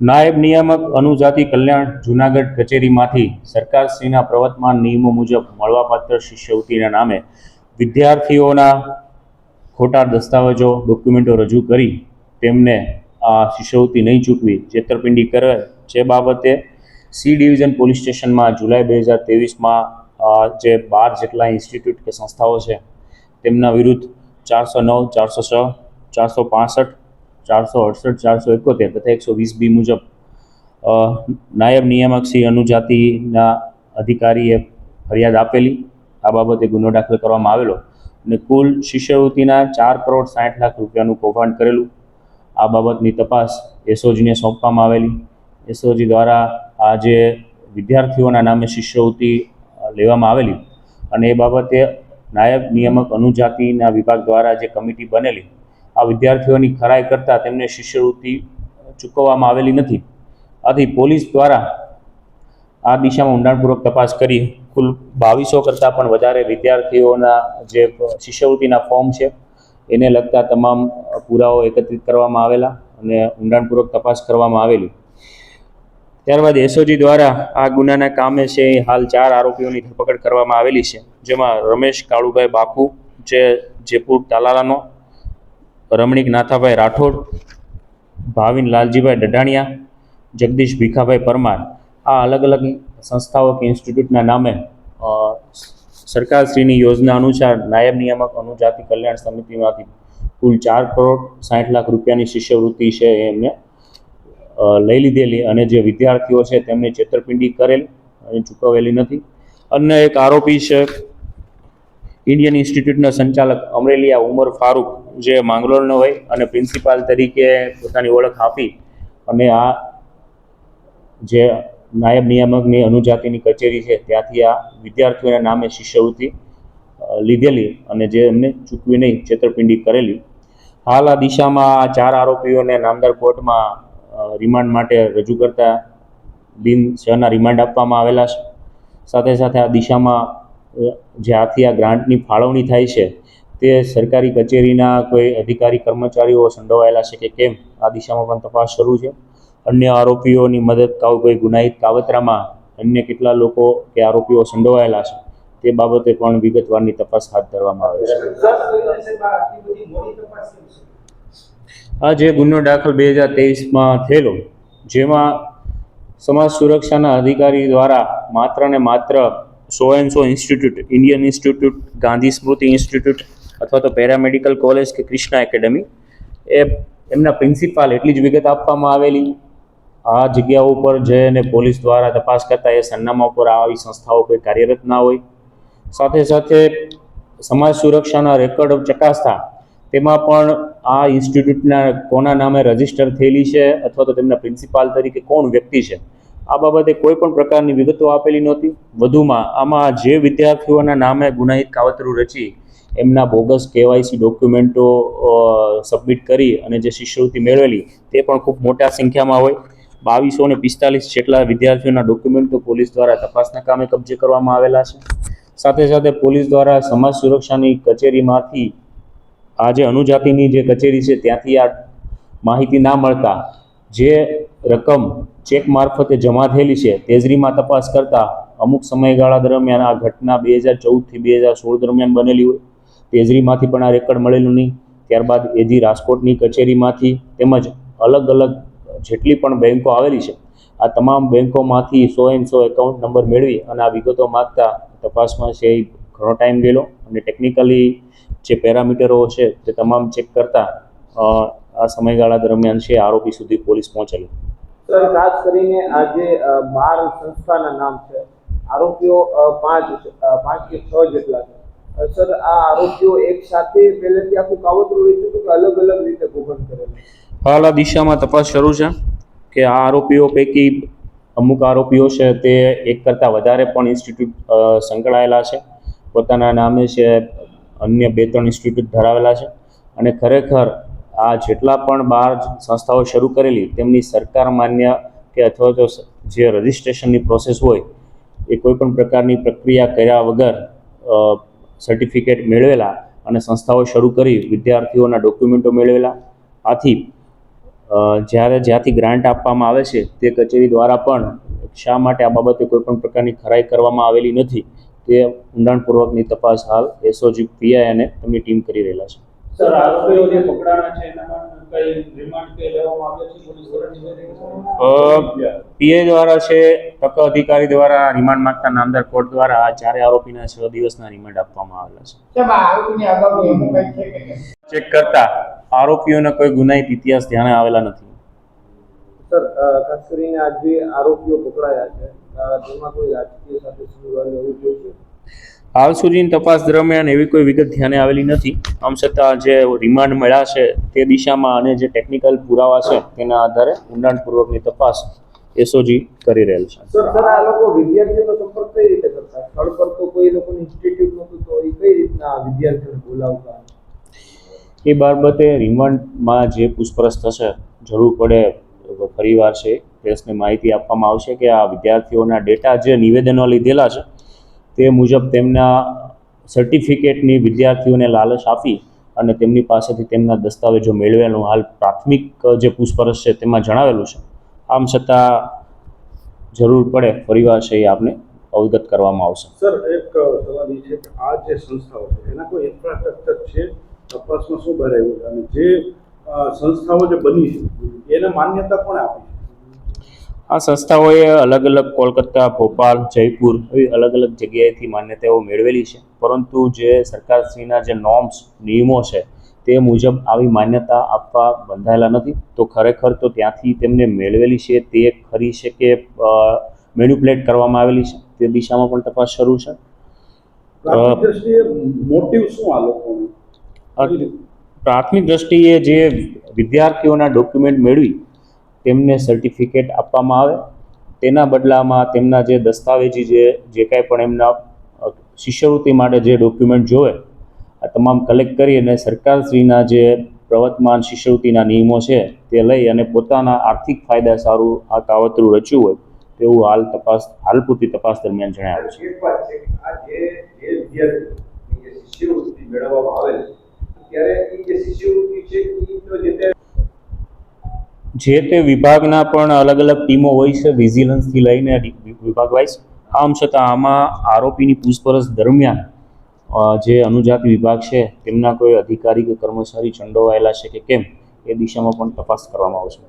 નાયબ નિયામક અનુજાતિ કલ્યાણ જુનાગઢ કચેરીમાંથી સરકારશ્રીના પ્રવર્તમાન નિયમો મુજબ મળવાપાત્ર શિષ્યવૃત્તિના નામે વિદ્યાર્થીઓના ખોટા દસ્તાવેજો, ડોક્યુમેન્ટો રજૂ કરી તેમને આ શિષ્યવૃત્તિ નહીં ચૂકવી. છેતરપિંડી કરે જે બાબતે સી ડિવિઝન પોલીસ સ્ટેશનમાં જુલાઈ બે હજાર તેવીસમાં જે બાર જેટલા ઇન્સ્ટિટ્યૂટ કે સંસ્થાઓ છે, તેમના વિરુદ્ધ ચારસો નવ, ચારસો છ, ચારસો પાસઠ ચારસો અડસઠ, ચારસો એકોતેર તથા એકસો વીસ બી મુજબ નાયબ નિયામક શ્રી અનુજાતિના અધિકારીએ ફરિયાદ આપેલી. આ બાબતે ગુનો દાખલ કરવામાં આવેલો અને કુલ શિષ્યવૃત્તિના ચાર કરોડ સાઠ લાખ રૂપિયાનું કૌભાંડ કરેલું. આ બાબતની તપાસ એસઓજીને સોંપવામાં આવેલી. એસઓજી દ્વારા આ જે વિદ્યાર્થીઓના નામે શિષ્યવૃત્તિ લેવામાં આવેલી. અને એ બાબતે નાયબ નિયામક અનુજાતિના વિભાગ દ્વારા જે કમિટી બનેલી આ વિદ્યાર્થીઓની ખરાઈ કરતાં તેમને શિષ્યવૃત્તિ ચૂકવવામાં આવેલી નથી. આથી પોલીસ દ્વારા આ દિશામાં ઊંડાણપૂર્વક તપાસ કરી, કુલ બાવીસો કરતાં પણ વધારે વિદ્યાર્થીઓના જે શિષ્યવૃત્તિના ફોર્મ છે, એને લગતા તમામ પુરાવો એકત્રિત કરવામાં આવેલા અને ઊંડાણપૂર્વક તપાસ કરવામાં આવેલી. ત્યારબાદ એસઓજી દ્વારા આ ગુનાના કામે છે હાલ ચાર આરોપીઓની ધરપકડ કરવામાં આવેલી છે, જેમાં રમેશ કાળુભાઈ બાપુ, જે જેપુર તાલાલાનો રમણીક નાથાભાઈ રાઠોડ, ભાવિન લાલજીભાઈ ડઢાણિયા, જગદીશ ભીખાભાઈ પરમાર, આ અલગ અલગ સંસ્થાઓ કે ઇન્સ્ટિટ્યૂટના નામે સરકારશ્રીની યોજના અનુસાર નાયબ નિયામક અનુજાતિ કલ્યાણ સમિતિમાંથી કુલ ચાર કરોડ સાઠ લાખ રૂપિયાની શિષ્યવૃત્તિ છે એ એમને લઈ લીધેલી અને જે વિદ્યાર્થીઓ છે તેમને છેતરપિંડી કરેલ અને ચૂકવેલી નથી. અન્ય એક આરોપી છે, ઇન્ડિયન ઇન્સ્ટિટ્યૂટના સંચાલક અમરેલિયા ઉમર ફારૂક જે માંગરોળનો હોય અને પ્રિન્સિપાલ તરીકે પોતાની ઓળખ આપી અને આ જે નાયબ નિયામકની અનુજાતિની કચેરી છે, ત્યાંથી આ વિદ્યાર્થીઓના નામે શિષ્યવૃત્તિ લીધેલી અને જે એમને ચૂકવી નહીં, છેતરપિંડી કરેલી. હાલ આ દિશામાં ચાર આરોપીઓને નામદાર કોર્ટમાં રિમાન્ડ માટે રજૂ કરતા દિન છના રિમાન્ડ આપવામાં આવેલા છે. સાથે સાથે આ દિશામાં જ્યાંથી આ ગ્રાન્ટની ફાળવણી થાય છે તે સરકારી કચેરીના કોઈ અધિકારી કર્મચારીઓ સંડોવાયેલા છે કે કેમ? આ દિશામાં પણ તપાસ શરૂ છે. અન્ય આરોપીઓની મદદ કાવ કોઈ ગુનાહિત કાવતરામાં અન્ય કેટલા લોકો કે આરોપીઓ સંડોવાયેલા છે તે બાબતે પણ વિગતવારની તપાસ હાથ ધરવામાં આવે છે. આ જે ગુનો દાખલ બે હજાર તેવીસમાં થયેલો, જેમાં સમાજ સુરક્ષાના અધિકારી દ્વારા માત્ર ને માત્ર so and so institute, Indian institute, Gandhi Smriti institute અથવા તો પેરામેડિકલ કોલેજ કે કૃષ્ણા એકેડમી, એ એમના પ્રિન્સિપાલ એટલી જ વિગત આપવામાં આવેલી. આ જગ્યાઓ ઉપર જઈને પોલીસ દ્વારા તપાસ કરતા એ સરનામા ઉપર આવી સંસ્થાઓ કોઈ કાર્યરત ના હોય. સાથે સાથે સમાજ સુરક્ષાના રેકોર્ડ ચકાસતા તેમાં પણ આ ઇન્સ્ટિટ્યૂટના કોના નામે રજિસ્ટર થયેલી છે અથવા તો તેમના પ્રિન્સિપાલ તરીકે કોણ વ્યક્તિ છે, આ બાબતે કોઈ પણ પ્રકારની વિગતો આપેલી નહોતી. વધુમાં આમાં જે વિદ્યાર્થીઓના નામે ગુનાહિત કાવતરું રચી એમના બોગસ કેવાયસી ડોક્યુમેન્ટો સબમિટ કરી અને જે શિષ્યવૃત્તિ મેળવેલી તે પણ ખૂબ મોટા સંખ્યામાં હોય. બાવીસો ને પિસ્તાલીસ જેટલા વિદ્યાર્થીઓના ડોક્યુમેન્ટો પોલીસ દ્વારા તપાસના કામે કબજે કરવામાં આવેલા છે. સાથે સાથે પોલીસ દ્વારા સમાજ સુરક્ષાની કચેરીમાંથી આ જે અનુજાતિની જે કચેરી છે ત્યાંથી આ માહિતી ના મળતા જે રકમ ચેક મારફતે જમા થયેલી છે તેજરીમાં તપાસ કરતા અમુક સમયગાળા દરમિયાન આ ઘટના બે હજાર ચૌદથી બે હજાર સોળ દરમિયાન બનેલી હોય. તેજરીમાંથી પણ આ રેકર્ડ મળેલું નહીં. ત્યારબાદ એજી રાજકોટની કચેરીમાંથી તેમજ અલગ અલગ જેટલી પણ બેન્કો આવેલી છે, આ તમામ બેન્કોમાંથી so and so account number મેળવી અને આ વિગતો માગતા તપાસમાં છે એ ઘણો ટાઈમ ગયેલો અને ટેકનિકલી જે પેરામીટરો છે તે તમામ ચેક કરતા આ સમયગાળા દરમિયાન છે આરોપી સુધી પોલીસ પહોંચેલી. સર, ખાસ કરીને આ જે બાર સંસ્થાના નામ છે. આરોપીઓ પાંચ પાંચ કે છ જેટલા છે. સર, આ આરોપીઓ એક સાથે પહેલેથી આખું કાવતરું રચ્યું હતું કે અલગ અલગ રીતે ભોગન કરેલું? હાલ આ દિશામાં તપાસ શરૂ છે કે આ આરોપીઓ પૈકી અમુક આરોપીઓ છે તે એક કરતાં વધારે પણ ઇન્સ્ટિટ્યૂટ સંકળાયેલા છે. પોતાના નામે છે, અન્ય બે ત્રણ ઇન્સ્ટિટ્યૂટ ધરાવેલા છે. અને ખરેખર આ જેટલા પણ બાર સંસ્થાઓ શરૂ કરેલી, તેમની સરકાર માન્ય કે અથવા તો જે રજિસ્ટ્રેશનની પ્રોસેસ હોય, એ કોઈ પણ પ્રકારની પ્રક્રિયા કર્યા વગર સર્ટિફિકેટ મેળવેલા અને સંસ્થાઓ શરૂ કરી વિદ્યાર્થીઓના ડોક્યુમેન્ટો મેળવેલા. આથી જ્યારે જ્યાંથી ગ્રાન્ટ આપવામાં આવે છે, તે કચેરી દ્વારા પણ શા માટે આ બાબતે કોઈ પણ પ્રકારની ખરાઈ કરવામાં આવેલી નથી, તે ઊંડાણપૂર્વકની તપાસ હાલ એસઓજી પીઆઈ અને તેમની ટીમ કરી રહેલા છે. સર આરોપીઓ જે પકડાણા છે, એનામાં કઈ રિમાન્ડ કે લેવામાં આવ્યો છે? પોલીસ દ્વારા છે તક અધિકારી દ્વારા રિમાન્ડ માંગતા નામદાર કોર્ટ દ્વારા આ ચારે આરોપીના છ દિવસના રિમાન્ડ આપવામાં આવેલા છે? ચેક કરતા આરોપીઓને કોઈ ગુનાહિત ઇતિહાસ ધ્યાને આવેલા નથી. સર ખાસ કરીને આજે આરોપીઓ પકડાયા છે તેમાં કોઈ રાજકીય સાથે સંકળાયેલું એવું છે? હાલ સુધીની તપાસ દરમિયાન એવી કોઈ વિગત ધ્યાને આવેલી નથી. આમ છતાં જે રિમાન્ડ મળ્યા છે તે દિશામાં અને જે ટેકનિકલ પુરાવા છે તેના આધારે ઊંડાણપૂર્વકની તપાસ એસઓજી કરી રહેલ છે. સર સર આ લોકો વિદ્યાર્થીઓનો સંપર્ક કઈ રીતે કરતા? સ્થળ પર તો કોઈ લોકોનું ઇન્સ્ટિટ્યૂટ નહોતું તો એ કઈ રીતના વિદ્યાર્થીઓને બોલાવતા? એ બાબતે રિમાન્ડમાં જે પૂછપરછ થશે જરૂર પડે ફરીવાર છે પ્રેસને માહિતી આપવામાં આવશે કે આ વિદ્યાર્થીઓના ડેટા જે નિવેદનો લીધેલા છે તે મુજબ તેમના સર્ટિફિકેટની વિદ્યાર્થીઓને લાલચ આપી અને તેમની પાસેથી તેમના દસ્તાવેજો મેળવેલું. હાલ પ્રાથમિક જે પૂછપરછ છે તેમાં જણાવેલું છે. આમ છતાં જરૂર પડે પરિવાર છે એ આપને અવગત કરવામાં આવશે. સર, એક સવાલ એ છે કે આ જે સંસ્થાઓ છે, એના કોઈ ઇન્ફ્રાસ્ટ્રક્ચર છે? તપાસમાં શું બહાર આવ્યું અને જે સંસ્થાઓ જે બની છે, એને માન્યતા કોણે આપી છે? આ સંસ્થાઓએ અલગ અલગ કોલકાતા ભોપાલ જયપુર એવી અલગ અલગ જગ્યાએથી માન્યતાઓ મેળવેલી છે. પરંતુ જે સરકારશ્રીના જે નોર્મ્સ નિયમો છે તે મુજબ આવી માન્યતા આપવા બંધાયેલા નથી. તો ખરેખર તો ત્યાંથી તેમને મેળવેલી છે તે ખરી છે કે મેન્યુપ્લેટ કરવામાં આવેલી છે? તે દિશામાં પણ તપાસ શરૂ છે. પ્રાથમિક દ્રષ્ટિએ મોટિવ શું આ લોકોનો? પ્રાથમિક દ્રષ્ટિએ જે વિદ્યાર્થીઓના ડોક્યુમેન્ટ મેળવી તેમને સર્ટિફિકેટ આપવામાં આવે. તેના બદલામાં તેમના જે દસ્તાવેજી જે જે કાંઈ પણ એમના શિષ્યવૃત્તિ માટે જે ડોક્યુમેન્ટ જોવે, આ તમામ કલેક્ટ કરી અને સરકારશ્રીના જે પ્રવર્તમાન શિષ્યવૃત્તિના નિયમો છે તે લઈ અને પોતાના આર્થિક ફાયદા સારું આ કાવતરું રચ્યું હોય તેવું હાલ તપાસ, હાલ પૂરતી તપાસ દરમિયાન જણાવ્યું છે. ત્યારે જે શિષ્યવૃત્તિ છે જે તે વિભાગના પણ અલગ અલગ ટીમો હોય છે વિજિલન્સથી લઈને વિભાગ વાઇઝ. આમ છતાં આમાં આરોપીની પૂછપરછ દરમિયાન જે અનુજાતિ વિભાગ છે, તેમના કોઈ અધિકારી કે કર્મચારી સંડોવાયેલા છે કે કેમ, એ દિશામાં પણ તપાસ કરવામાં આવશે.